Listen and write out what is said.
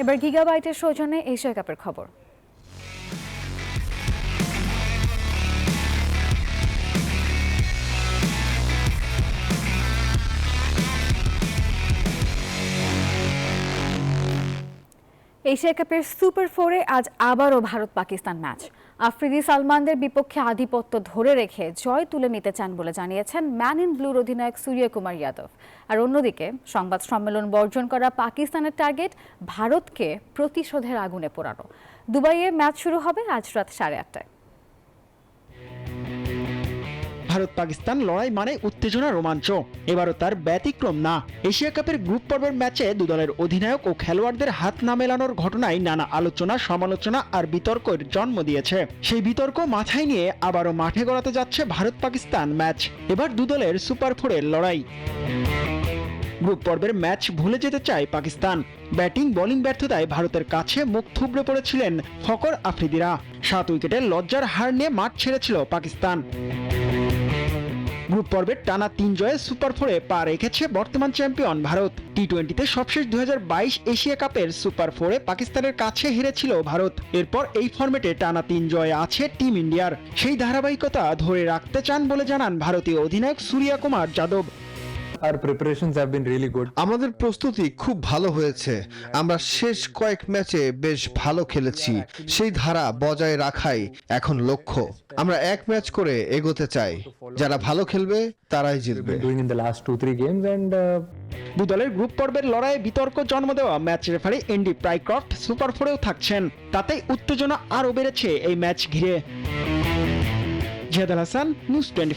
এবার গিগাবাইটের সৌজন্যে এশিয়া কাপের খবর। এশিয়া কাপের সুপার ফোরে আজ আবারও ভারত পাকিস্তান ম্যাচ। আফ্রিদি সালমানদের বিপক্ষে আধিপত্য ধরে রেখে জয় তুলে নিতে চান বলে জানিয়েছেন ম্যান ইন ব্লুর অধিনায়ক সূর্য কুমার যাদব। আর অন্যদিকে, সংবাদ সম্মেলন বর্জন করা পাকিস্তানের টার্গেট ভারতকে প্রতিশোধের আগুনে পোড়ানো। দুবাইয়ে ম্যাচ শুরু হবে আজ রাত সাড়ে আটটায়। ভারত পাকিস্তান লড়াই মানে উত্তেজনা, রোমাঞ্চ। এবারও তার ব্যতিক্রম না। এশিয়া কাপের গ্রুপ পর্বের ম্যাচে দুদলের অধিনায়ক ও খেলোয়াড়দের হাত না মেলানোর ঘটনায় নানা আলোচনা, সমালোচনা আর বিতর্কের জন্ম দিয়েছে। সেই বিতর্ক মাথায় নিয়ে আবারও মাঠে গড়াতে যাচ্ছে ভারত পাকিস্তান ম্যাচ। এবার দু দলের সুপার ফোরের লড়াই। গ্রুপ পর্বের ম্যাচ ভুলে যেতে চায় পাকিস্তান। ব্যাটিং, বোলিং ব্যর্থতায় ভারতের কাছে মুখ থুবড়ে পড়েছিলেন ফকর আফ্রিদিরা। সাত উইকেটে লজ্জার হার নিয়ে মাঠ ছেড়েছিল পাকিস্তান। গ্রুপ পর্বের টানা তিন জয়ে সুপার ফোরে পা রেখেছে বর্তমান চ্যাম্পিয়ন ভারত। টি টোয়েন্টিতে সবশেষ দু হাজার বাইশ এশিয়া কাপের সুপার ফোরে পাকিস্তানের কাছে হেরেছিল ভারত। এরপর এই ফর্মেটে টানা তিন জয়ে আছে টিম ইন্ডিয়ার। সেই ধারাবাহিকতা ধরে রাখতে চান বলে জানান ভারতীয় অধিনায়ক সূর্যা Kumar Yadav. Our preparations have been really good. আমাদের প্রস্তুতি খুব ভালো হয়েছে। আমরা শেষ কয়েক ম্যাচে বেশ ভালো খেলেছি। সেই ধারা বজায় রাখাই এখন লক্ষ্য। আমরা এক ম্যাচ করে এগোতে চাই। যারা ভালো খেলবে তারাই জিতবে। Doing in the last two three games and uh, দু দলের গ্রুপ পর্বের লড়াইয়ে বিতর্ক জন্ম দেওয়া match referee Andy Pycroft super ফোরেও থাকছেন। তাতেই উত্তেজনা আরও বেড়েছে এই ম্যাচ ঘিরে। Ziyad Hasan news twenty